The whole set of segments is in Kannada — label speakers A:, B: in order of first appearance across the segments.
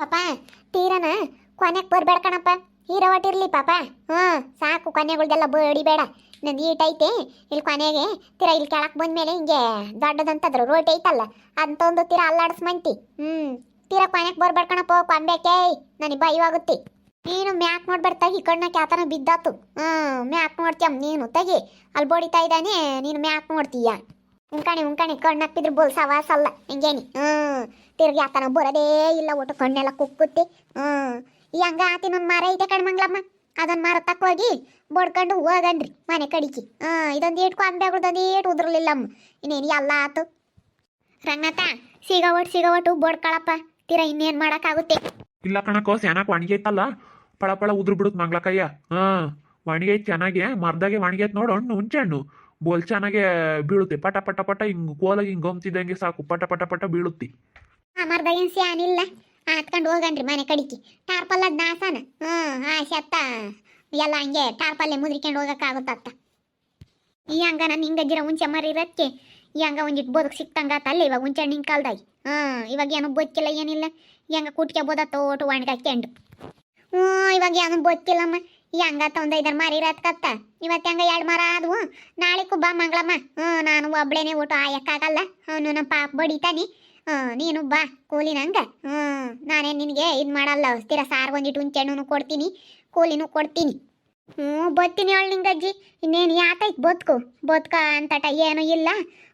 A: ಪಾಪ, ತೀರನ ಕೊನೆಗೆ ಬರ್ಬೇಡ ಕಣಪ್ಪ. ಹೀರೋವಟಿರ್ಲಿ ಪಾಪ. ಹ್ಞೂ ಸಾಕು ಕೊನೆಗಳ್ದೆಲ್ಲ ಬಡಿಬೇಡ. ನಂದು ಈಟ್ ಐತೆ. ಇಲ್ಲಿ ಕೊನೆಗೆ ತೀರ ಇಲ್ಲಿ ಕೆಳಕ್ಕೆ ಬಂದ್ಮೇಲೆ ಹಿಂಗೆ ದೊಡ್ಡದಂತದ್ರು ರೋಟಿ ಐತಲ್ಲ, ಅಂತೊಂದು ತೀರ ಅಲ್ಲಾಡ್ಸ್ ಮಂತಿ ಹ್ಞೂ ತೀರ ಕೊನೆಗೆ ಬರ್ಬೇಡ ಕಣಪ್ಪ, ಕೊಂಬೇಕೆ. ನನಗೆ ಭಯವಾಗುತ್ತೆ ನೀನು ಮ್ಯಾಕ್ ನೋಡ್ಬೇಡ ಈ ಕಣ್ಣ ಕ್ಯಾತನ ಬಿದ್ದಾತು. ಹ್ಞೂ ಮ್ಯಾಕ್ ನೋಡ್ತೀಯಮ್ಮ ನೀನು. ತಗಿ, ಅಲ್ಲಿ ಬಡಿತಾ ಇದ್ದಾನೆ, ನೀನು ಮ್ಯಾಕ್ ನೋಡ್ತೀಯ? ಉಂಕಣಿ, ಉಂಕಾಣಿ ಕಣ್ಣಾಕ್ತಿದ್ರು ಬೋಲ್ ಸವಾಸ ಅಲ್ಲ. ಹಿಂಗೇನಿ? ಹ್ಞೂ. ತಿರ್ಗಿ ಆತನ ಬರೋದೇ ಇಲ್ಲ ಒಟ್ಟು ಕಣ್ಣೆಲ್ಲ ಕುಕ್ಕುತ್ತೆ. ಹ್ಮ್ ಈ ಹಂಗ ಆತಿನೊಂದು ಮಾರ ಐತೆ ಕಣ್ಮಂಗ್ಲಮ್ಮ ಅದೊಂದು ತಕ್ಕ ತಕ್ಕೋಗಿ ಬಡ್ಕೊಂಡು ಹೋಗನ್ರಿ ಮನೆ ಕಡಿಕಿ. ಹಾಂ ಇದೊಂದು ಏಟು ಕೊಂಬೆಗಳ್ದೊಂದು ಏಟು ಉದ್ರಲಿಲ್ಲಮ್ಮ. ಇನ್ನೇನು ಎಲ್ಲ ಆತು. ರಂಗನಾಥ ಸಿಗ ಒಟ್ಟು ಸಿಗ ಒಟ್ಟು ಬಡ್ಕೊಳಪ್ಪ. ತೀರಾ ಇನ್ನೇನು ಮಾಡೋಕ್ಕಾಗುತ್ತೆ?
B: ಇಲ್ಲ ಕಣಕೋ, ಸ್ಯಾನಕ್ ಒಣಗಿ ಐತಲ್ಲ. ಪಳ ಪಳ ಉದ್ರ ಬಿಡುತ್ತೆ ಮಂಗ್ಲಕಯ್ಯ. ಹಾ ಒಣಗಿ ಐತ್ ಚೆನ್ನಾಗಿ. ಮರ್ದಾಗೆ ಒಣಗಿ ನೋಡು, ಹಣ್ಣು, ಹುಂಚೆ ಹಣ್ಣು. ಬೋಲ್ ಚೆನ್ನಾಗೆ ಬೀಳುತ್ತೆ. ಪಟ ಪಟ ಪಟ ಹಿಂಗ್ ಕೋಲಾಗಿ ಹಿಂಗ್ ಗಮ್ತಿದ್ದಂಗೆ ಸಾಕು. ಪಟ ಪಟ ಪಟ ಬೀಳುತ್ತಿ.
A: ಆ ಮರ್ದಾಗ ಏನು ಸ್ಯಾನಿಲ್ಲ ಹಾತ್ಕೊಂಡು ಹೋಗನ್ರಿ ಮನೆ ಕಡಿಕಿ. ಟಾರ್ಪಲ್ ಅದ್ ನಾಸಾನ? ಹ್ಮ್ ಆಸೆ ಅತ್ತ ಎಲ್ಲ ಹಂಗೆ ಟಾರ್ಪಲ್ಲೇ ಮುದ್ರಿಕೊಂಡು ಹೋಗಕ್ಕಾಗುತ್ತತ್ತ ಈ ಹಂಗ ನಾನು ಹಿಂಗಜ್ಜಿರ ಮರಿ ಇರಕ್ಕೆ ಈ ಹಂಗ ಒಂದಿಟ್ಟು ಬದುಕು ಸಿಕ್ತಂಗಾತಲ್ಲ ಇವಾಗ ಮುಂಚೆ ನಿನ್ ಕಾಲ್ದಾಗಿ. ಹಾಂ ಇವಾಗ ಏನು ಬೊಕ್ಕಿಲ್ಲ ಏನಿಲ್ಲ. ಹಂಗ ಕುಟ್ಕೆ ತೋಟ ತೋಟು ಒಣಗಾಕ್ಯಂಡು ಹ್ಞೂ ಇವಾಗ ಏನು ಬೊಕ್ಕಿಲ್ಲಮ್ಮ. ಈ ಹಂಗ ಒಂದು ಐದಾರು ಮರಿ ಇರತ್ಕತ್ತ ಇವತ್ತು ಹಂಗ ಎರಡು ಮರ ಆದವು? ನಾಳೆಗೂ ಬಾ ಮಂಗಳಮ್ಮ. ಹ್ಞೂ, ನಾನು ಒಬ್ಳೇನೆ ಊಟ ಆಯಕ್ಕಾಗಲ್ಲ. ಅವನು ನಮ್ಮ ಪಾಪ ಬಡಿತಾನೆ. ಹ್ಞೂ, ನೀನು ಬಾ ಕೂಲಿನಂಗ. ಹ್ಞೂ, ನಾನೇ ನಿನಗೆ ಇದು ಮಾಡಲ್ಲ. ಸ್ಥಿರ ಸಾರು ಒಂದಿಟ್ಟು ಹುಂಚೆಣ್ಣು ಕೊಡ್ತೀನಿ. ಕೂಲಿನೂ ಕೊಡ್ತೀನಿ. ಹ್ಞೂ, ಬತ್ತೀನಿ ಹೇಳು ನಿಂಗಜ್ಜಿ. ಇನ್ನೇನು ಯಾತೈತೆ ಬದುಕು? ಅಂತ ಅಂತಟ ಏನೂ ಇಲ್ಲ.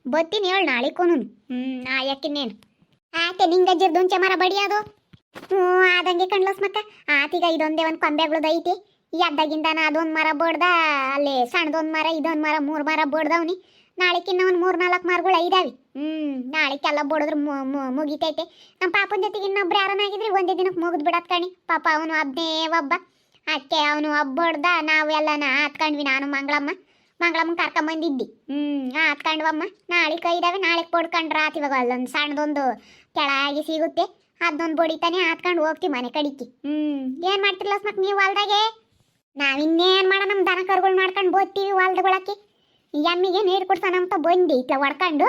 A: ಬತ್ತೀನಿ ಹೇಳು ನಾಳೆಗೂ ಹ್ಞೂ, ಆಯಕ್ಕಿನ್ನೇನು. ನಿಂಗ ನಿಂಗಜ್ಜಿರ್ದು ಹುಂಚೆ ಮರ ಬಡಿಯೋದು? ಹ್ಞೂ, ಆದಂಗೆ ಕಣ್ಲಸ್ ಮಕ್ಕ ಆತೀಗ ಇದೊಂದೇ ಒಂದು ಕೊಂಬೆಗಳದ್ದು ಐತಿ. ಎದ್ದಾಗಿಂದಾನ ಅದೊಂದು ಮರ ಬಡ್ದ, ಅಲ್ಲಿ ಸಣ್ಣದೊಂದು ಮರ, ಇದೊಂದು ಮರ, ಮೂರು ಮರ ಬಡ್ದವ್ನಿ. ನಾಳೆಕಿನ್ನ ಒಂದು ಮೂರು ನಾಲ್ಕು ಮರಗಳು ಐದಾವಿ. ಹ್ಞೂ ನಾಳೆಕೆಲ್ಲ ಬಡಿದ್ರೆ ಮುಗಿತೈತೆ. ನಮ್ಮ ಪಾಪನ ಜೊತೆಗೆ ಇನ್ನೊಬ್ರು ಯಾರನ್ನಾಗಿದ್ರೆ ಒಂದೇ ದಿನಕ್ಕೆ ಮುಗಿದು ಬಿಡತ್ ಕಣಿ. ಪಾಪ ಅವನು ಒಬ್ಬನೇ ಒಬ್ಬ. ಅಕ್ಕೆ ಅವನು ಒಬ್ಬಡ್ದ ನಾವು ಎಲ್ಲನ ಹತ್ಕೊಂಡ್ವಿ ನಾನು ಮಂಗಳಮ್ಮ. ಮಂಗಳಮ್ಮ ಕರ್ಕೊಂಬಂದಿದ್ದಿ. ಹ್ಞೂ ಹತ್ಕೊಂಡ್ವಮ್ಮ ನಾಳೆ ಕೈದಾವೆ ನಾಳೆ ಪಡ್ಕೊಂಡ್ರ ಆತ ಇವಾಗ ಅಲ್ಲೊಂದು ಸಣ್ಣದೊಂದು ಕೆಳಗೆ ಸಿಗುತ್ತೆ. ಅದೊಂದು ಬಡಿತಾನೆ ಹಾತ್ಕೊಂಡು ಹೋಗ್ತೀವಿ ಮನೆ ಕಡಿಕಿ. ಹ್ಞೂ ಏನು ಮಾಡ್ತಿರ್ಲ ಮಕ್ ನೀವು ಹೊಲ್ದಾಗೆ? ನಾವಿನ್ನೇನು ಮಾಡ ನಮ್ಮ ದನ ಕರುಗಳು ಮಾಡ್ಕೊಂಡು ಬೋದ್ತೀವಿ ಹೊಲ್ದಗೊಳಕ್ಕೆ ಎಮ್ಮಿಗೆ ನೀರು ಕುಡ್ಸೋಣ ಅಂತ ಬಂದಿ ಇತ್ತ ಒಡ್ಕೊಂಡು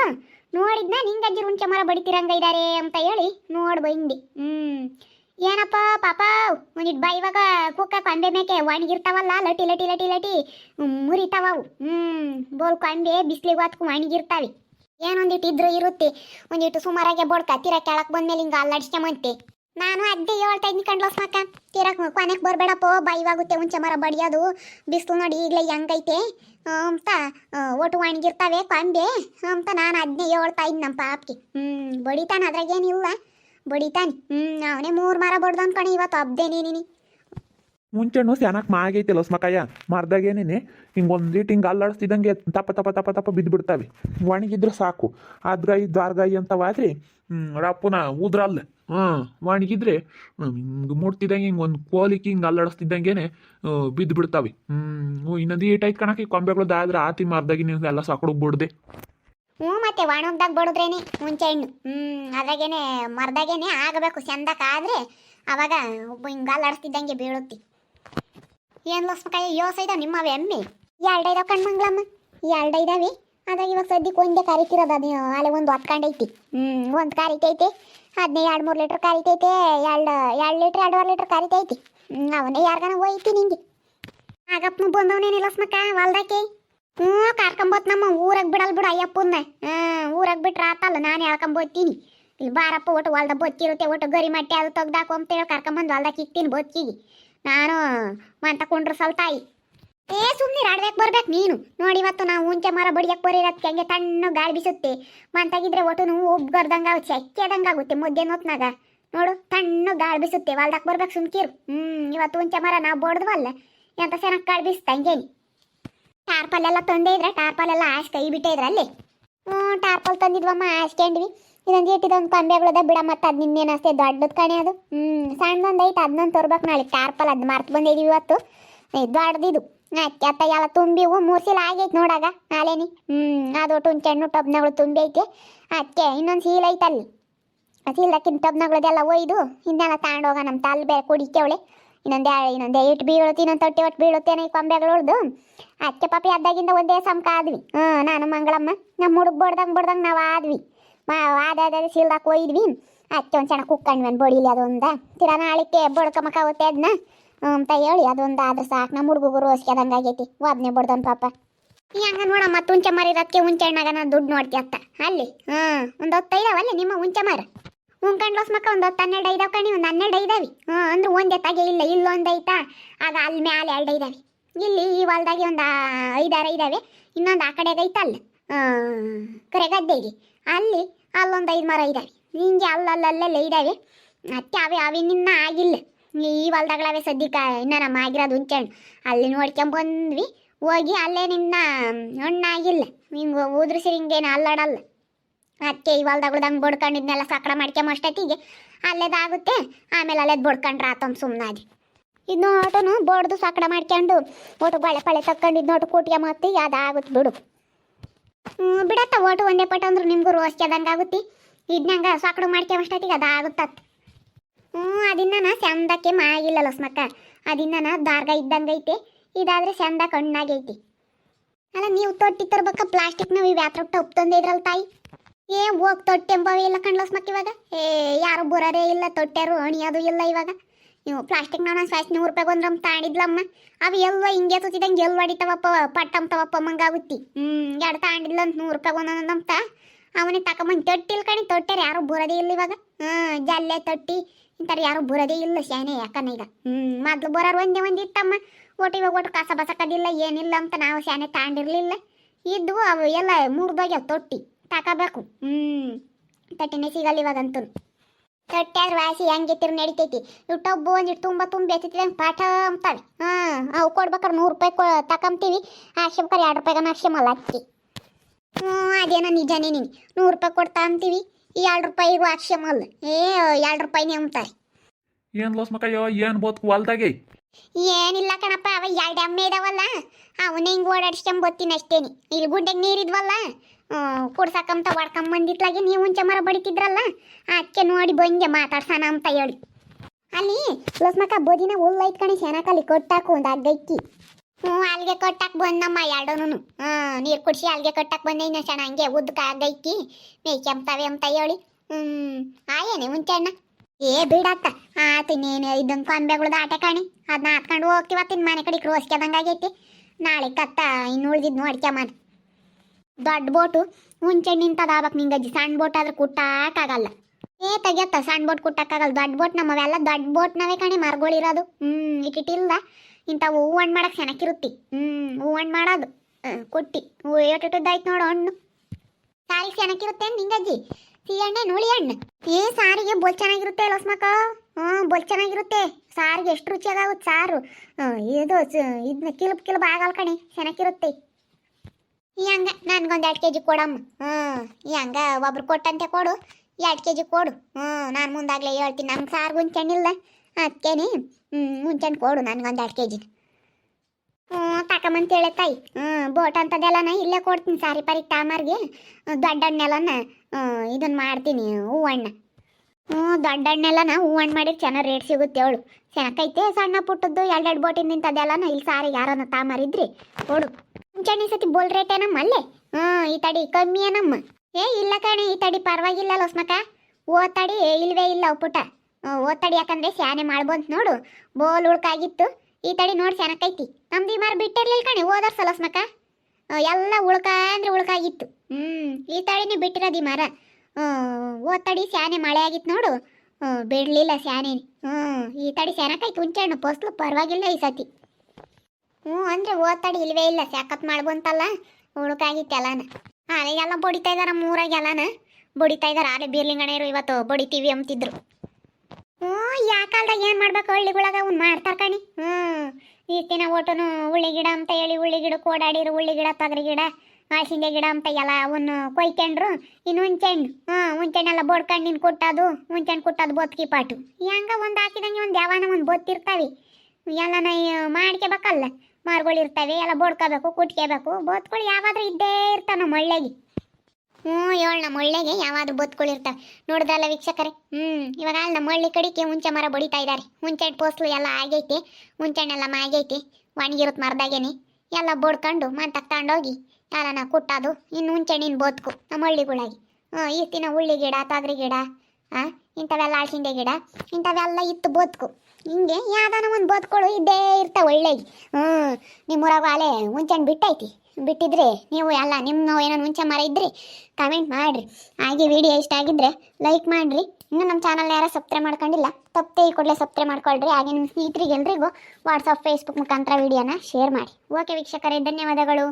A: ನೋಡಿದ್ನ ನಿಂಗಜ್ಜಿ ಹುಂಚೆ ಮರ ಬಡಿತಿರಂಗ ಇದ್ದಾರೆ ಅಂತ ಹೇಳಿ ನೋಡಿ ಬಂದಿ. ಹ್ಮ್. ಏನಪ್ಪ ಪಾಪ ಒಂದಿಟ್ಟು ಬಾ ಇವಾಗ ಕುಕ್ಕ ಕೊಂಬೆ ಮೇಕೆ ಒಣಗಿರ್ತಾವಲ್ಲ, ಲಟಿ ಲಟಿ ಲಟಿ ಲಟಿ ಮುರಿತಾವ ಹ್ಮ್, ಬೋಲ್ ಕೊಂಬೆ ಬಿಸ್ಲಿಗೆ ಹೊತ್ಕು ಒಣಗಿರ್ತಾವೆ. ಏನೊಂದಿಟ್ಟು ಇದ್ರು ಇರುತ್ತೆ. ಒಂದಿಟ್ಟು ಸುಮಾರಾಗೆ ಬೋಡ್ಕ ತೀರ ಕೆಳಕ್ ಬಂದ್ಮೇಲೆ ಹಿಂಗ ಅಲ್ಲಾಡಿಸ್ಕೊಂಬಂತೆ. ನಾನು ಅದ್ದೇ ಹೇಳ್ತಾ ಇದ್ನಿ ಕಂಡ್ಲಾಸ್ ಮಕ್ಕ ತೀರಕ್ ಕೊನೆಗೆ ಬರ್ಬೇಡಪ್ಪ ಬೈವಾಗುತ್ತೆ ಮುಂಚೆ ಮರ ಬಡಿಯೋದು. ಬಿಸಿಲು ನೋಡಿ ಈಗಲೇ ಹೆಂಗೈತೆ ಅಂತ ಒಟ್ಟು ಒಣಗಿರ್ತಾವೆ ಕೊಂಬೆ ಅಂತ ನಾನು ಅದನ್ನೇ ಹೇಳ್ತಾ ಇದ್ದೀನಿ ನಮ್ಮ ಪಾಪ್ಗೆ. ಹ್ಞೂ ಬಡಿತಾನೆ ಅದ್ರಾಗೇನಿಲ್ಲ ಬಡಿತಾನೆ. ಹ್ಞೂ ಅವನೇ ಮೂರು ಮರ ಬಡ್ದು ಅನ್ಕೊಂಡು ಇವತ್ತು ಹಬ್ದೆ ನೀನು.
B: ಮುಂಚೆಣ್ಣು ಸ್ಯಾನಕ್ ಮಾಗೈತೆ ಲಸ್ಮಕಯ್ಯ ಮರ್ದಾಗೇನೇನೆ ಹಿಂಗೆ ಒಂದಿಟ್ಟು ಹಿಂಗೆ ಅಲ್ಲಾಡಿಸ್ತಿದ್ದಂಗೆ ತಪ್ಪ ತಪ್ಪ ತಪ್ಪ ತಪ್ಪ ಬಿದ್ದು ಬಿಡ್ತಾವೆ ಒಣಗಿದ್ರೆ ಸಾಕು. ಅದ್ಗಾಯಿ ದ್ವಾರ್ಗಾಯಿ ಹ್ಞೂ ರಪ್ಪನ ಉದ್ರಲ್ಲ. ಒಣಗಿದ್ರೆ ಹಿಂಗೆ ಮುಟ್ತಿದ್ದಂಗೆ ಹಿಂಗೆ ಒಂದು ಕೋಲಿಕ್ಕೆ ಹಿಂಗೆ ಅಲ್ಲಾಡಿಸ್ತಿದ್ದಂಗೆ ಬಿದ್ದು ಬಿಡ್ತಾವೆ ಹ್ಞೂ ಇನ್ನೊಂದು ಏಟ್ ಆಯ್ತು ಕಣಕ್ಕೆ ಕೊಂಬೆಗಳು ಆದ್ರೆ ಆತಿ ಮಾರ್ದಾಗಿ ನೀವು ಎಲ್ಲ ಸಾಕೊಡಕ್ ಬಿಡ್ದೆ
A: ಹ್ಞೂ ಮತ್ತೆ ಒಣಗ್ದಾಗ ಬಡಿದ್ರೇನೆ, ಮುಂಚೆ ಹಣ್ಣು. ಹ್ಞೂ ಅದ್ರಾಗೇನೆ ಮರದಾಗೇನೆ ಆಗಬೇಕು ಆದರೆ ಅವಾಗ ಒಬ್ಬ ಹಿಂಗೆ ಅಲ್ಲಾಡಿಸ್ತಿದ್ದಂಗೆ ಬೀಳುತ್ತೆ. ಏನು ಲಸ್ಮಕಾಯಿ ಯೋಸ ಇದಾವೆ ನಿಮ್ಮವೆ ಎಮ್ಮೆ? ಎರಡೈದಾವೆ ಕಣ್ಮಂಗ್ಳಮ್ಮ ಕಣ್ಮಂಗ್ಲಮ್ಮ ಎರಡು ಇದಾವೆ ಅದ್ರಾಗ ಇವಾಗ ಸದ್ಯಕ್ಕೆ ಒಂದೇ ಕರಿತಿರೋದು ಅದು ಅಲ್ಲೇ ಒಂದು ಹೊತ್ಕೊಂಡೈತಿ ಹ್ಞೂ ಒಂದು ಕರಿತೈತೆ ಅದನ್ನೇ ಎರಡು ಮೂರು ಲೀಟ್ರ್ ಕರಿತೈತೆ ಎರಡು ಎರಡು ಲೀಟ್ರ್ ಎರಡೂವರೆ ಲೀಟ್ರ್ ಕರಿತೈತಿ ಅವನೇ ಯಾರ್ಗಾನ ಹೋಯ್ತಿ ನಿಂಗೆ? ಆಗಪ್ಪನ ಬಂದವನೇನಿಲ್ಲ ಸ್ಮಕ್ಕ ಹೊಲ್ದಾಕೆ. ಹ್ಞೂ ಕರ್ಕೊಂಬತ್ ನಮ್ಮ ಊರಾಗ ಬಿಡಲ್ ಬಿಡು ಅಯ್ಯಪ್ಪನ್ನ. ಹ್ಞೂ ಊರಾಗ ಬಿಟ್ರೆ ಆತಲ್ಲ ನಾನು ಹೇಳ್ಕೊಂಬೋತೀನಿ ಇಲ್ಲಿ ಬಾರಪ್ಪ ಒಟ್ಟು ಹೊಲ್ದ ಬೊಚ್ಚಿರುತ್ತೆ ಒಟ್ಟು ಗರಿ ಮಟ್ಟಿ ಅದು ತೆಗ್ದಾಕು ಅಂತೇಳಿ ಕರ್ಕೊಂಬಂದು ಹೊಲ್ದಾಗ ಇಕ್ತೀನಿ ಬೊಚ್ಚಿಗೆ ನಾನು ಮಂತ ಕೊಂಡ್ರು ಸಲ್ತಾಯಿ. ಏ ಸುಮ್ಮನೆ ಆಡ್ಬೇಕು, ಬರ್ಬೇಕು ನೀನು. ನೋಡಿ, ಇವತ್ತು ನಾವು ಹುಂಚೆ ಮರ ಬಡಿಯಕ್ಕೆ ಬರೀರತ್ತೆ ಹಂಗೆ ತಣ್ಣು ಗಾಳಿ ಬೀಸುತ್ತೆ. ಮಂತಾಗಿದ್ರೆ ಒಟ್ಟು ನೋವು ಉಬ್ಗರ್ದಂಗೆ ಆಗುತ್ತೆ ಸೆಕ್ಕೆದಂಗೆ ಆಗುತ್ತೆ ಮಧ್ಯಾಹ್ನ ನೋಡು ತಣ್ಣು ಗಾಳಿ ಬೀಸುತ್ತೆ ಹೊಲ್ದಕ್ಕೆ ಬರ್ಬೇಕು ಸುಮ್ಕಿರು ಹ್ಞೂ ಇವತ್ತು ಹುಂಚೆ ಮರ ನಾವು ಬಡ್ದ್ವಲ್ಲ, ಎಂತ ಚೆನ್ನಾಗಿ ಗಾಳಿ ಬೀಸ್ತಾ, ಹಂಗೇನಿ. ಟಾರ್ಪಲ್ ಎಲ್ಲ ತಂದೆ ಇದ್ರೆ ಟಾರ್ಪಲ್ ಎಲ್ಲ ಆಶ್ ಕೈ ಬಿಟ್ಟೇ ಇದ್ರಲ್ಲಿ ಹ್ಞೂ, ಟಾರ್ಪಲ್ ತಂದಿದ್ವಮ್ಮ ಆಸ್ಕೊಂಡ್ವಿ ಇದೊಂದು ಇಟ್ಟಿದೊಂದು ಕಂಬೆಗಳದ ಬಿಡ ಮತ್ತೆ ಅದು ನಿನ್ನೇನು ಅಷ್ಟೇ ದೊಡ್ಡದು ಕಣೆ ಅದು. ಹ್ಞೂ ಸಣ್ಣದೊಂದು ಐತೆ ಅದನ್ನೊಂದು ತರ್ಬೇಕು ನಾಳೆ. ಟಾರ್ಪಲ್ ಅದು ಮರ್ತು ಬಂದಿದ್ದೀವಿ ಇವತ್ತು. ದೊಡ್ಡದಿದು ಅತ್ತ ಎಲ್ಲ ತುಂಬಿವು ಮೂರು ಸೀಲ ಆಗೈತೆ ನೋಡಾಗ. ನಾಳೆನಿ. ಹ್ಞೂ ಅದು ಒಂದು ಚೆಣ್ಣು ಟಬ್ನಗಳು ತುಂಬಿ ಐತೆ. ಅದಕ್ಕೆ ಇನ್ನೊಂದು ಸೀಲ್ ಐತಲ್ಲಿ. ಆ ಸೀಲ್ದಕ್ಕಿಂತ ಟಬ್ನಗಳದೆಲ್ಲ ಒಯ್ದು ಇನ್ನೆಲ್ಲ ತಗೊಂಡೋಗ ನಮ್ಮ ತಾಲ್ ಬೇರೆ ಕುಡಿತೇವಳೆ ಇನ್ನೊಂದು ಇನ್ನೊಂದು ಇಟ್ಟು ಬೀಳುತ್ತೆ, ಇನ್ನೊಂದು ತೊಟ್ಟಿ ಒಟ್ಟು ಬೀಳುತ್ತೇನೆ ಈ ಅಕ್ಕೆ ಪಾಪಿ ಅದ್ದಾಗಿಂದ ಒಂದೇ ಸಮಕ ಆದ್ವಿ. ಹ್ಞೂ ನಾನು ಮಂಗಳಮ್ಮ. ನಮ್ಮ ಹುಡುಗ ಬಡ್ದಂಗೆ ಬಡ್ದಂಗೆ ನಾವು ಆದ್ವಿ. ಮಾ ಆದಾದ ಸೀಲ್ದಾಕ ಒಯ್ದ್ವಿ. ಅದಕ್ಕೆ ಒಂದು ಸಣ್ಣ ಕುಕ್ಕಂಡ್ವನ್ ಬಡಿಲಿ ಅದೊಂದ. ತಿರಾ ನಾಳಿಕೆ ಬಡ್ಕಮಕ್ಕಾಗುತ್ತೆ ಅದನ್ನ ಅಂತ ಹೇಳಿ, ಅದೊಂದು ಆದ್ರೆ ಸಾಕು. ನಮ್ಮ ಹುಡುಗರು ರೋಸ್ಕ್ಯದಂಗೆ ಆಗೈತಿ. ಒಬ್ನೇ ಬಡ್ದನ್ ಪಾಪ. ಹಂಗ ನೋಡಮ್ಮ ತುಂಚೆ ಮರಿದಕ್ಕೆ ಹುಂಚೆ ಹಣ್ಣಾಗ ನಾನು ದುಡ್ಡು ನೋಡ್ತಿ ಅತ್ತ. ಅಲ್ಲಿ ಹ್ಞೂ ಒಂದು ಹೊತ್ತು ಇದಾವಲ್ಲಿ ನಿಮ್ಮ ಹುಂಚೆ ಮರ. ಉಂಕಂಡ್ ಮಕ್ಕ, ಒಂದು ಹೊತ್ತು ಹನ್ನೆರಡು ಐದಾವ್ ಕಣಿ, ಒಂದು ಹನ್ನೆರಡು ಐದಾವಿ. ಹ್ಞೂ ಅಂದ್ರೆ ಒಂದೇ ತಗೆ ಇಲ್ಲ ಇಲ್ಲೊಂದು ಐತಾ? ಆಗ ಅಲ್ಲಿ ಮ್ಯಾಲೆ ಎರಡು ಐದಾವಿ. ಇಲ್ಲಿ ಈ ಹೊಲ್ದಾಗೆ ಒಂದು ಐದಾರು ಐದಾವೆ. ಇನ್ನೊಂದು ಆ ಕಡೆಗೆ ಐತಲ್ಲ ಕರೆಗದ್ದೆಗೆ. ಅಲ್ಲಿ ಅಲ್ಲೊಂದು ಐದು ಮರ ಇದಾವೆ ಹಿಂಗೆ ಅಲ್ಲಲ್ಲಲ್ಲೆಲ್ಲ ಇದಾವೆ ಮತ್ತೆ ಅವೆ ಅವಿನಿನ್ನ ಆಗಿಲ್ಲ. ಈ ಹೊಲ್ದಾಗಳವೆ ಸದ್ಯಕ್ಕೆ ಇನ್ನ ನಮ್ಮ ಆಗಿರೋದು ಹುಂಚೆಹಣ್ಣು. ಅಲ್ಲಿ ನೋಡ್ಕೊಂಬಂದ್ವಿ ಹೋಗಿ ಅಲ್ಲೇ ನಿನ್ನ ಹಣ್ಣಾಗಿಲ್ಲ. ಹಿಂಗೆ ಉದ್ರಿಸಿ ಹಿಂಗೇನು ಅಲ್ಲಾಡಲ್ಲ. ಅದಕ್ಕೆ ಈ ಹೊಲ್ದಾಗಳ್ದಂಗೆ ಬಡ್ಕೊಂಡಿದ್ನೆಲ್ಲ ಸಕಡ ಮಾಡ್ಕೊಂಬ ಅಷ್ಟೊತ್ತಿಗೆ ಅಲ್ಲೇದಾಗುತ್ತೆ. ಆಮೇಲೆ ಅಲ್ಲೇದು ಬಡ್ಕೊಂಡ್ರೆ ಆತೊಂದು ಸುಮ್ಮನಾದಿ ಇದು ನೋಟನು ಬೋಡ್ದು ಸಕಡ ಮಾಡ್ಕೊಂಡು ಒಟ್ಟು ಬಳೆ ಪಳೆ ತಕ್ಕೊಂಡಿದ್ದು ನೋಟು ಕೂಟ್ಗೆ ಮತ್ತೆ ಅದಾಗುತ್ತೆ ಬಿಡು. ಬಿಡತ್ತ ಓಟು ಒಂದೇ ಪಟ್ಟು ಅಂದ್ರೆ ನಿಮಗೂ ರೋಸ್ಕ್ಯದಂಗೆ ಆಗುತ್ತೆ ಇದ್ನಂಗೆ ಸಕಡ ಮಾಡ್ಕೊಂಬ ಅಷ್ಟೊತ್ತಿಗೆ ಅದಾಗುತ್ತತ್. ಹ್ಞೂ ಅದನ್ನ ಚಂದಕ್ಕೆ ಮಾಗಿಲ್ಲ ಲಸ್ಮಕ್ಕ. ಅದನ್ನ ದಾರ್ಗ ಇದ್ದಂಗೆ ಇದಾದ್ರೆ ಚಂದ ಕಣ್ಣಾಗೈತಿ ಅಲ್ಲ, ನೀವು ತೊಟ್ಟಿ ತರ್ಬೇಕ ನಾವು ಇವು ಯಾತ್ರ ಟಪ್ ತಂದಿದ್ರಲ್ಲ ತಾಯಿ. ಏ, ಹೋಗಿ ತೊಟ್ಟಿ ಎಂಬವೇ ಇಲ್ಲ ಕಣ್ಣು ಮಕ್ಕ ಇವಾಗ. ಏ, ಯಾರು ಬರೋರೇ ಇಲ್ಲ, ತೊಟ್ಟ್ಯಾರು ಅಣಿಯೋದು ಇಲ್ಲ ಇವಾಗ. ನೀವು ಪ್ಲಾಸ್ಟಿಕ್ ನಾನು ಸಾಯ್ಸ್ ನೂರು ರೂಪಾಯಿ ಬಂದ್ರಮ್ ತಾಂಡಿದ್ಲಮ್ಮ. ಅವು ಎಲ್ಲ ಹಿಂಗೆ ತುತ್ತಿದಂಗೆ ಎಲ್ಲಿ ಹೊಡಿತಾವಪ್ಪ ಪಟ್ಟಂತವಪ್ಪ ಮಂಗಾಗುತ್ತಿ ಹ್ಞೂ ಎರಡು ತಾಂಡಿದ್ಲ ಅಂತ ನೂರು ರೂಪಾಯಿ ತಾ ಅವನೇ ತಕೊಂಬಂದು ತೊಟ್ಟಿಲ್ ಕಣಿ, ತೊಟ್ಟ್ಯಾರು ಯಾರು ಬರೋದೇ ಇಲ್ಲ ಇವಾಗ. ಹ್ಞೂ ಜಲ್ಲೆ ತಟ್ಟಿ. ಇಂಥವ್ರು ಯಾರು ಬರೋದೇ ಇಲ್ಲ ಶಾನೆ ಯಾಕನ್ನ ಈಗ? ಹ್ಞೂ ಮೊದ್ಲು ಬರೋರು ಒಂದೇ ಒಂದು ಇತ್ತಮ್ಮ. ಒಟ್ಟು ಇವಾಗ ಒಟ್ಟು ಕಸ ಬಸಕದಿಲ್ಲ, ಏನಿಲ್ಲ ಅಂತ ನಾವು ಶಾನೆ ತಾಂಡಿರ್ಲಿಲ್ಲ. ಇದ್ವು ಅವು ಎಲ್ಲ ಮುರಿದೋಗ್ಯಾವ ತೊಟ್ಟಿ ತಗೋಬೇಕು ಹ್ಞೂ ತಟ್ಟಿನೇ ಸಿಗಲ್ಲ ಇವಾಗಂತೂ. ತೊಟ್ಟಿ ಆದ್ರೆ ವಾಸಿ ಹೆಂಗಿತ್ತಿರು ನಡಿತೈತಿ. ಇವು ಟಬ್ಬು ಒಂದಿಟ್ಟು ತುಂಬ ತುಂಬ ಎತ್ತಿದ್ರೆ ಪಾಠ ಅಂತಾವೆ ಹಾಂ, ಅವು ಕೊಡ್ಬೇಕಾರೆ ನೂರು ರೂಪಾಯಿ ಕೊ ತಕೊಂತೀವಿ ಹಾಕ್ಸ್ಬೇಕಾರೆ ಎರಡು ರೂಪಾಯಿಗೆ ಹಾಕ್ಸ್ಯಮಲ್ಲ ಅಕ್ಕಿ ಹ್ಞೂ ಅದೇನೋ ನಿಜನೇ ನೀನು. ನೂರು ರೂಪಾಯಿ ಕೊಡ್ತಾ ಅಂತೀವಿ. ಎರಡು ರೂಪಾಯಿಗೂ ಹಾಕ್ಸ್ಯಮಲ್ಲ ಏ ಎರಡು ರೂಪಾಯಿನೇ ಅಂತಾರೆ
B: ಏನ್ ಲೋಸ್ ಮಕ್ಕಯ್ಯೋ ಏನ್ ಬೋತ್ ಹೊಲ್ದಾಗೆ?
A: ಏನಿಲ್ಲ ಕಣಪ್ಪ ಅವ ಎರಡು ಎಮ್ಮೆ ಇದಾವಲ್ಲ. ಅವನ್ನ ಹಿಂಗೆ ಓಡಾಡ್ಸ್ಕೊಂಡ್ ಬತ್ತೀನಿ ಅಷ್ಟೇನಿ ಇಲ್ಲಿ ಗುಡ್ಡೆಗೆ ನೀರಿದ್ವಲ್ಲ ಕುಡ್ಸಕ್ಕಂತ ಹೊಡ್ಕೊಂಬಂದಿತ್ಲಾಗೆ ನೀವು ಮುಂಚೆ ಮರ ಬಡಿತಿದ್ರಲ್ಲ? ಅದಕ್ಕೆ ನೋಡಿ ಬಂದೆ ಮಾತಾಡ್ಸೋಣ ಅಂತ ಹೇಳಿ. ಅಲ್ಲಿ ಲಸ್ಮಕ್ಕ ಬೋದಿನ ಹುಲ್ಲು ಐತ್ ಕಣಿ ಶೆನಕಲ್ಲಿ ಕೊಟ್ಟಾಕು ಒಂದು ಅಗ್ಗೈತಿ ಹ್ಞೂ ಅಲ್ಲಿಗೆ ಕಟ್ಟಾಕ್ ಬಂದಮ್ಮ ಎರಡೂನು ಹಾಂ ನೀರು ಕುಡಿಸಿ ಅಲ್ಲಿಗೆ ಕಟ್ಟಾಕ್ ಬಂದೆ ಇನ್ನ ಸಣ್ಣ ಹಂಗೆ ಉದ್ದಕ ಆಗೈತಿ ಮೇಯ್ಕೆಂಬ್ತಾವೆ ಅಂತ ಹೇಳಿ ಹ್ಞೂ, ಆಯೇನೆ ಮುಂಚೆ ಅಣ್ಣ. ಏ, ಬಿಡತ್ತ. ಆತ ನೀನು ಇದೊಂದು ಕೊಂಬೆಗಳದ ಆಟ ಕಾಣಿ. ಅದನ್ನ ಹಾಕೊಂಡು ಹೋಗ್ತಿವತ್ತಿನ ಮನೆ ಕಡೆ ಕ್ರೋಸ್ಕ್ಯದಂಗೆ ಆಗೈತಿ ನಾಳೆ ಕತ್ತ, ಇನ್ನು ಉಳ್ದಿದ್ದು ನೋಡ್ಕಮ್ಮ ದೊಡ್ಡ ಬೋಟು. ಮುಂಚೆ ನಿಂತದ ಆಬಕ್ ನಿಂಗಜ್ಜಿ. ಸಣ್ಣ ಬೋಟ್ ಆದ್ರೆ ಕುಟ್ಟಾಕಾಗಲ್ಲ ಏ, ತೆಗಿಯತ್ತ. ಸಣ್ಣ ಬೋಟ್ ಕುಟ್ಟಕ್ಕಾಗಲ್ಲ. ದೊಡ್ಡ ಬೋಟ್ ನಮ್ಮವೆಲ್ಲ ದೊಡ್ಡ ಬೋಟ್ನವೇ ಕಣಿ ಮರಗಳಿರೋದು ಹ್ಞೂ ಇಟ್ಟಿಟ್ಟಿಲ್ಲ ಇಂಥ ಹೂವು ಹಣ್ಣು ಮಾಡಕ್ಕೆ ಚೆನ್ನಾಗಿರುತ್ತಿ ಹ್ಞೂ ಹೂವು ಹಣ್ಣು ಮಾಡೋದು ಕೊಟ್ಟಿ. ಹೂವು ಏಟುದಾಯ್ತು ನೋಡು ಹಣ್ಣು. ಸಾರಿಗೆ ಚೆನ್ನಾಗಿರುತ್ತೆ ನಿಂಗಜ್ಜಿ ಸಿಹಿ ಹಣ್ಣೆ, ನುಳಿ ಹಣ್ಣು? ಏ, ಸಾರಿಗೆ ಬೋಲ್ ಚೆನ್ನಾಗಿರುತ್ತೆ ಲಸ್ಮಕ್ಕ ಹ್ಞೂ ಬೋಲ್ ಚೆನ್ನಾಗಿರುತ್ತೆ. ಸಾರಿಗೆ ಎಷ್ಟು ರುಚಿಯಾಗುತ್ತೆ ಸಾರು. ಇದು ಇದನ್ನ ಕಿಲುಬ್ ಕಿಲುಬ್ ಆಗಲ್ಲ ಕಣಿ ಚೆನ್ನಾಗಿರುತ್ತೆ ಈ ಹಂಗ. ನನ್ಗೊಂದು ಎರಡು ಕೆ ಜಿ ಕೊಡಮ್ಮ. ಹ್ಞೂ ಈ ಹಂಗ ಒಬ್ರು ಕೊಟ್ಟಂತೆ ಕೊಡು. ಎರಡು ಕೆ ಜಿ ಕೊಡು. ಹ್ಞೂ, ನಾನು ಮುಂದಾಗಲೇ ಹೇಳ್ತೀನಿ. ನಮ್ಗೆ ಸಾರು ಮುಂಚೆಣ್ಣಿಲ್ಲ ಅದಕ್ಕೇನೆ ಹ್ಞೂ ಮುಂಚೆಣ್ಣು ಕೊಡು ನನ್ಗೊಂದು ಎರಡು ಕೆ ಜಿ ಹ್ಞೂ ತಕೊಂಬಂತೇಳೆ ತಾಯಿ. ಹ್ಞೂ, ಬೋಟ್ ಅಂತದೆಲ್ಲನ ಇಲ್ಲೇ ಕೊಡ್ತೀನಿ ಸಾರಿ ಪಾರಿ ತಾಮರ್ಗೆ. ದೊಡ್ಡ ಹಣ್ಣೆಲ್ಲನ ಇದನ್ನ ಮಾಡ್ತೀನಿ, ಹೂವಣ್ಣ. ಹ್ಞೂ ದೊಡ್ಡ ಹಣ್ಣೆಲ್ಲನ ಹೂವಣ್ಣು ಮಾಡಿದ್ರೆ ಚೆನ್ನಾಗಿ ರೇಟ್ ಸಿಗುತ್ತೆ ಅವಳು ಚೆನ್ನಾಗೈತೆ ಸಣ್ಣ ಪುಟ್ಟದ್ದು, ಎರಡೆರಡು ಬೋಟಿಂದ ಇಂಥದ್ದೆಲ್ಲನ ಇಲ್ಲಿ ಸಾರಿ ಯಾರನ್ನ ತಾಮರಿದ್ರಿ. ಕೊಡು. ಮುಂಚೆ ಸತಿ ಬೋಲ್ ರೇಟ್ ಏನಮ್ಮ ಅಲ್ಲೇ? ಹ್ಞೂ, ಈ ತಡಿ ಕಮ್ಮಿ ಏನಮ್ಮ? ಏ, ಇಲ್ಲ ಕಣೆ, ಈ ತಡಿ ಪರವಾಗಿಲ್ಲ ಲೋಸ್ಮಕ ಓ ತಡಿ ಇಲ್ವೇ ಇಲ್ಲ ಉಪ್ಪುಟ ಓ ತಡಿ ಯಾಕಂದ್ರೆ ಸ್ಯಾನೆ ಮಾಡ್ಬೋಂತ ನೋಡು. ಬೋಲ್ ಉಳ್ಕಾಗಿತ್ತು. ಈ ತಡಿ ನೋಡಿ ಸ್ಯಾನಕ್ಕೈತಿ ನಮ್ದು ಈ ಮಾರು ಬಿಟ್ಟಿರ್ಲಿಲ್ಲ ಕಣೆ, ಓದರ್ಸ ಸಲಸ್ಮಕ ಎಲ್ಲ ಉಳ್ಕ ಅಂದ್ರೆ ಉಳ್ಕಾಗಿತ್ತು. ಹ್ಞೂ, ಈ ತಡಿನೇ ಬಿಟ್ಟಿರೋದು ಈ ಮರ. ಓ ತಡಿ ಸ್ಯಾನೆ ಮಳೆ ಆಗಿತ್ತು ನೋಡು. ಬಿಡ್ಲಿಲ್ಲ ಸ್ಯಾನೆ ಹ್ಮ್ ಈ ತಡಿ ಚೆನ್ನಾಗೈತಿ ಹುಂಚೆಹಣ್ಣು ಫಸ್ಲು ಪರವಾಗಿಲ್ಲ ಈ ಸತಿ. ಹ್ಞೂ, ಅಂದರೆ ಓದ್ತಾಡಿ ಇಲ್ವೇ ಇಲ್ಲ ಸ್ಯಾಕತ್ ಮಾಡ್ಬಂತಲ್ಲ ಉಳ್ಕಾಗಿತ್ತೆಲ್ಲನ ಅಲ್ಲಿಗೆಲ್ಲ ಬಡಿತಾ ಇದಾರ ಮೂರಾಗೆಲ್ಲನ ಬಡಿತಾ ಇದಾರ ಆಲೆ ಬೀರ್ಲಿಂಗಣೆಯರು ಇವತ್ತು ಬಡಿತೀವಿ ಅಂತಿದ್ರು ಹ್ಞೂ ಯಾಕಾಲ್ದಾಗ ಏನು ಮಾಡ್ಬೇಕು ಹಳ್ಳಿಗಳಾಗ ಅವ್ನು ಮಾಡ್ತಾರ ಕಣಿ. ಹ್ಞೂ ದಿನ ಒಟ್ಟನು ಹುಳ್ಳಿ ಗಿಡ ಅಂತ ಹೇಳಿ ಹುಳ್ಳಿ ಗಿಡ ಕೋಡಾಡಿರು ಹುಳ್ಳಿ ಗಿಡ, ತೊಗರಿ ಗಿಡ ಹಲಸಿಂಗೆ ಗಿಡ ಅಂತ ಎಲ್ಲ ಅವನ್ನ ಕೊಯ್ಕೊಂಡ್ರು, ಇನ್ನು ಹುಂಚೆಣ್ಣು ಹ್ಞೂ ಹುಂಚೆಣ್ಣೆಲ್ಲ ಬೋಡ್ಕೊಂಡು ನಿನ್ ಕೊಟ್ಟದು ಹುಂಚೆಣ್ಣು ಕೊಟ್ಟದು ಬೊತ್ಕಿ ಪಾಟು. ಹೆಂಗ ಒಂದು ಹಾಕಿದಂಗೆ ಒಂದು ಯಾವನ ಒಂದು ಬೊತ್ತಿರ್ತಾವೆ. ಎಲ್ಲನ ಮಾಡ್ಕೋಬೇಕಲ್ಲ. ಮಾರ್ಗಳು ಇರ್ತವೆ, ಎಲ್ಲ ಬೋಡ್ಕೋಬೇಕು, ಕುಟ್ಕೋಬೇಕು. ಬೋತ್ಗಳು ಯಾವಾದ್ರೂ ಇದ್ದೇ ಇರ್ತಾವ ನಮ್ಮ ಹಳ್ಳಿಗೆ ಹ್ಞೂ, ಏಳು ನಮ್ಮ ಹಳ್ಳಿಗೆ ಯಾವಾದ್ರೂ ಬೋತ್ಗಳಿರ್ತವೆ ನೋಡಿದ್ರಲ್ಲ ವೀಕ್ಷಕರೇ. ಹ್ಞೂ, ಇವಾಗ ಅಲ್ಲಿ ನಮ್ಮ ಹಳ್ಳಿ ಕಡೆಗೆ ಹುಂಚೆ ಮರ ಬಡಿತಾ ಇದ್ದಾರೆ ಹುಂಚೆಹಣ್ಣು ಪೋಸ್ಲು ಎಲ್ಲ ಆಗೈತೆ ಹುಂಚೆಹಣ್ಣೆಲ್ಲ ಮಾಗೈತೆ ಒಣಗಿರುತ್ತೆ ಮರದಾಗೇನೆ. ಎಲ್ಲ ಬೋಡ್ಕೊಂಡು ಮಂತಕ್ಕೆ ತಗೊಂಡೋಗಿ ಯಾರನ್ನ ಕುಟ್ಟೋದು, ಇನ್ನು ಹುಂಚೆಣ್ಣಿನ ಬೋತ್ಕು ನಮ್ಮ ಹಳ್ಳಿಗಳಾಗಿ. ಹ್ಞೂ ದಿನ ಉಳ್ಳಿ ಗಿಡ, ತೊಗರಿ ಗಿಡ, ಆ, ಇಂಥವೆಲ್ಲ ಅಳಸಿಂದೆ ಗಿಡ, ಇಂಥವೆಲ್ಲ ಇತ್ತು ಬದುಕು ಹಿಂಗೆ, ಯಾವ್ದಾನ ಒಂದು ಬದುಕೊಳ್ಳು ಇದ್ದೇ ಇರ್ತಾ ಒಳ್ಳೆಗೆ ಹ್ಞೂ ನಿಮ್ಮೂರಾಗ ಅಲೆ ಮುಂಚೆನ್ ಬಿಟ್ಟೈತಿ. ಬಿಟ್ಟಿದ್ರೆ ನೀವು ಎಲ್ಲ ನಿಮ್ಮ ಏನೋ ಮುಂಚೆ ಮರ ಇದ್ರಿ ಕಮೆಂಟ್ ಮಾಡಿರಿ. ಹಾಗೆ ವಿಡಿಯೋ ಇಷ್ಟ ಆಗಿದ್ರೆ ಲೈಕ್ ಮಾಡಿರಿ. ಇನ್ನು ನಮ್ಮ ಚಾನಲ್ ಯಾರು ಸಬ್ಸ್ಕ್ರೈಬ್ ಮಾಡ್ಕೊಂಡಿಲ್ಲ, ತಪ್ಪೇ ಈ ಕೂಡಲೇ ಸಬ್ಸ್ಕ್ರೈಬ್ ಮಾಡ್ಕೊಳ್ರಿ. ಹಾಗೆ ನಿಮ್ಮ ಸ್ನೇಹಿತರಿಗೆ ಎಲ್ರಿಗೂ ವಾಟ್ಸಪ್ ಫೇಸ್ಬುಕ್ ಮುಖಾಂತರ ವಿಡಿಯೋನ ಶೇರ್ ಮಾಡಿ. ಓಕೆ ವೀಕ್ಷಕರೇ, ಧನ್ಯವಾದಗಳು.